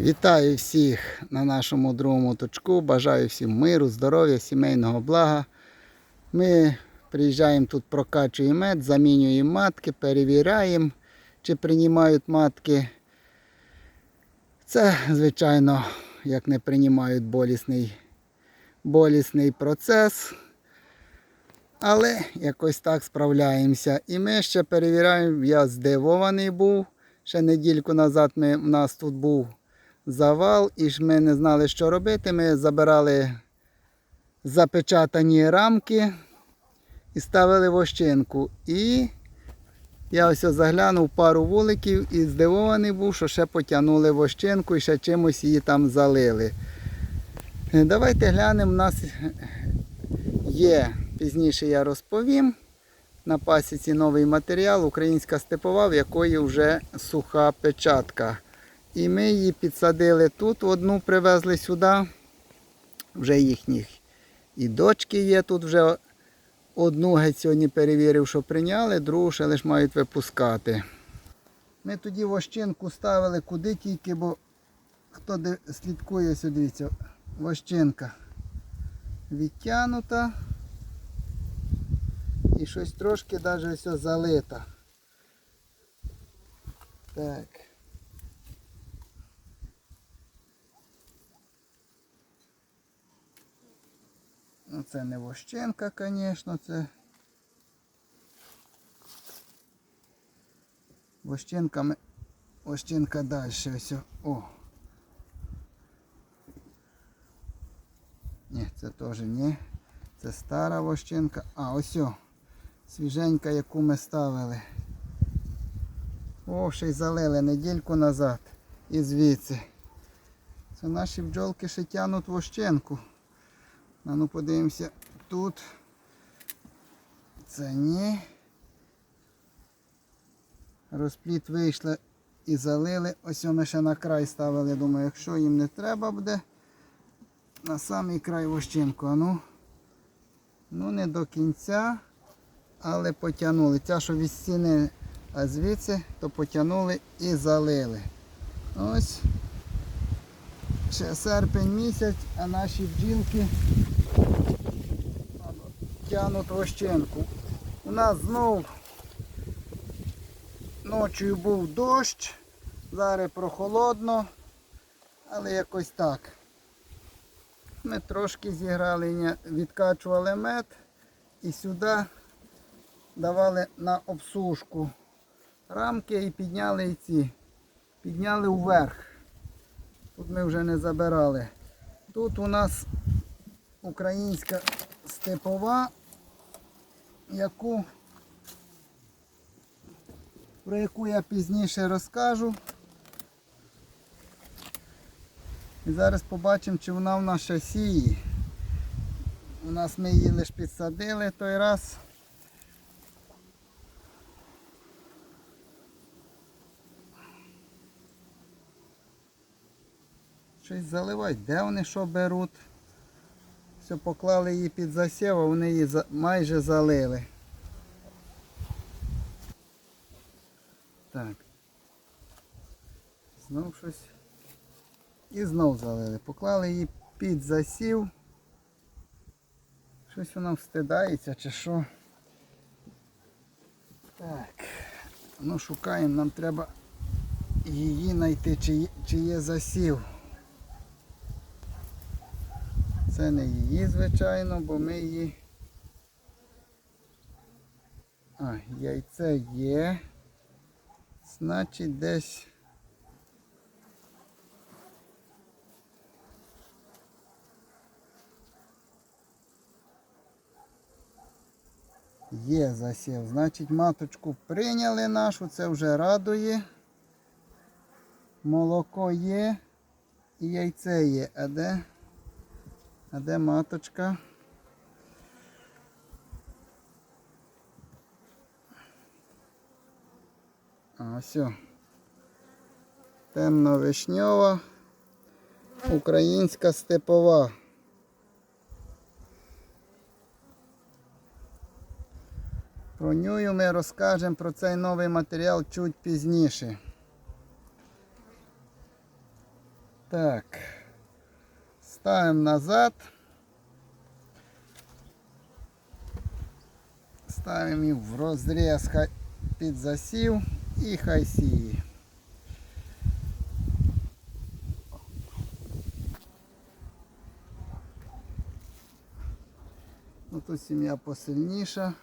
Вітаю всіх на нашому другому точку. Бажаю всім миру, здоров'я, сімейного блага. Ми приїжджаємо тут, прокачуємо мед, замінюємо матки, перевіряємо, чи приймають матки. Це, звичайно, як не приймають болісний, болісний процес. Але якось так справляємося. І ми ще перевіряємо, я здивований був. Ще недільку назад ми, у нас тут був завал, і ж ми не знали, що робити. Ми забирали запечатані рамки і ставили вощинку. І я ось заглянув пару вуликів і здивований був, що ще потягнули вощинку і ще чимось її там залили. Е, Давайте глянемо, у нас є, пізніше я розповім. На пасіці новий матеріал, українська степова, в якої вже суха печатка. І ми її підсадили тут, одну привезли сюди. Вже їхніх і дочки є тут вже одну геть сьогодні перевірив, що прийняли, другу ще лише мають випускати. Ми тоді вощинку ставили куди тільки, бо хто слідкує сюди, дивіться, вощинка відтянута. І щось трошки навіть все залита. Так. Ну це не вощенка, звісно, це. Вощенка ми... Вощенка далі ось. О. Ні, це теж ні. Це стара вощенка. А, ось. о, Свіженька, яку ми ставили. О, ще й залили недільку назад. І звідси. Це наші бджолки ще тянуть вощенку. А ну подивимося тут. Це ні. Розпліт вийшли і залили. Ось ми ще на край ставили. Думаю, якщо їм не треба буде, на самий край вощинку. А ну, ну не до кінця, але потягнули. Ця, що від стіни, а звідси, то потягнули і залили. Ось. Ще серпень місяць, а наші бджілки тягнуть вощенку. У нас знов ночою був дощ, зараз прохолодно, але якось так. Ми трошки зіграли, відкачували мед і сюди давали на обсушку рамки і підняли і ці. Підняли вверх. Тут ми вже не забирали. Тут у нас українська степова, яку, про яку я пізніше розкажу. І зараз побачимо, чи вона в нас ще сіє. У нас ми її лише підсадили той раз. Щось заливають. Де вони що беруть? Все, поклали її під засів, а вони її майже залили. Так. Знов щось. І знов залили. Поклали її під засів. Щось вона встидається чи що. Так. Ну шукаємо, нам треба її знайти, чи, чи є засів. Це не її, звичайно, бо ми її. А, яйце є. Значить десь. Є засів. Значить, маточку прийняли нашу, це вже радує. Молоко є і яйце є. А де? А де маточка? А, все. Темно-вишньова. Українська степова. Про нього ми розкажемо про цей новий матеріал чуть пізніше. Так. Ставимо назад. Ставимо їх в розріз під засів і хай сіє. Ну, тут сім'я посильніша.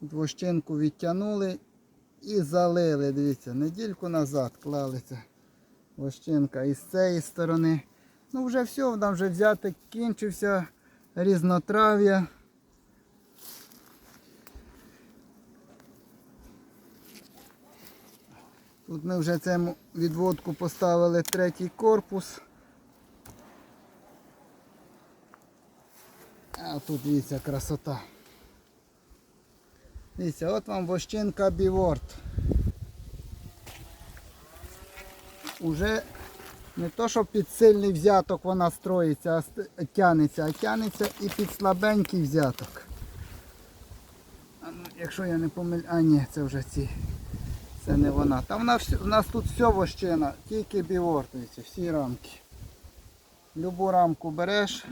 Тут вощинку відтягнули і залили. Дивіться, недільку назад клали це вощинка і з цієї сторони. Ну вже все, вона вже взяти кінчився різнотрав'я. Тут ми вже цьому відводку поставили третій корпус. А тут дивіться красота. Дивіться, от вам вощинка біворд. Уже не то, що під сильний взяток вона строїться, а тянеться, а тянеться і під слабенький взяток. А ну, якщо я не помилю... А ні, це вже ці. Це не вона. Та вона всю- у нас тут все вощина, тільки біворд, дивіться, всі рамки. Любу рамку береш.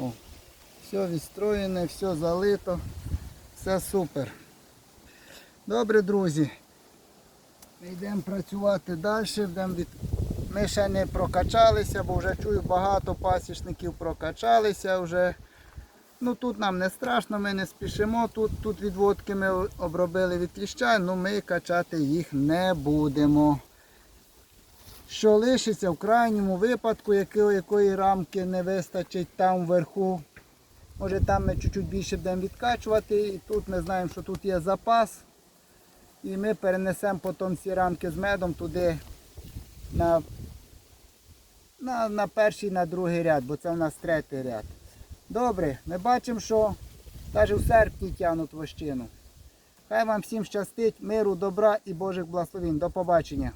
О, все відстроєне, все залито, все супер. Добре, друзі. Ми йдемо працювати далі. Від... Ми ще не прокачалися, бо вже чую, багато пасічників прокачалися вже. Ну тут нам не страшно, ми не спішимо. Тут, тут відводки ми обробили від кліща, але ми качати їх не будемо. Що лишиться в крайньому випадку, якої, якої рамки не вистачить там вверху. Може там ми чуть-чуть більше будемо відкачувати. І тут ми знаємо, що тут є запас. І ми перенесемо потім ці рамки з медом туди на, на, на перший, на другий ряд, бо це у нас третій ряд. Добре, ми бачимо, що навіть у серпні тягнуть вощину. Хай вам всім щастить, миру, добра і Божих благословень. До побачення.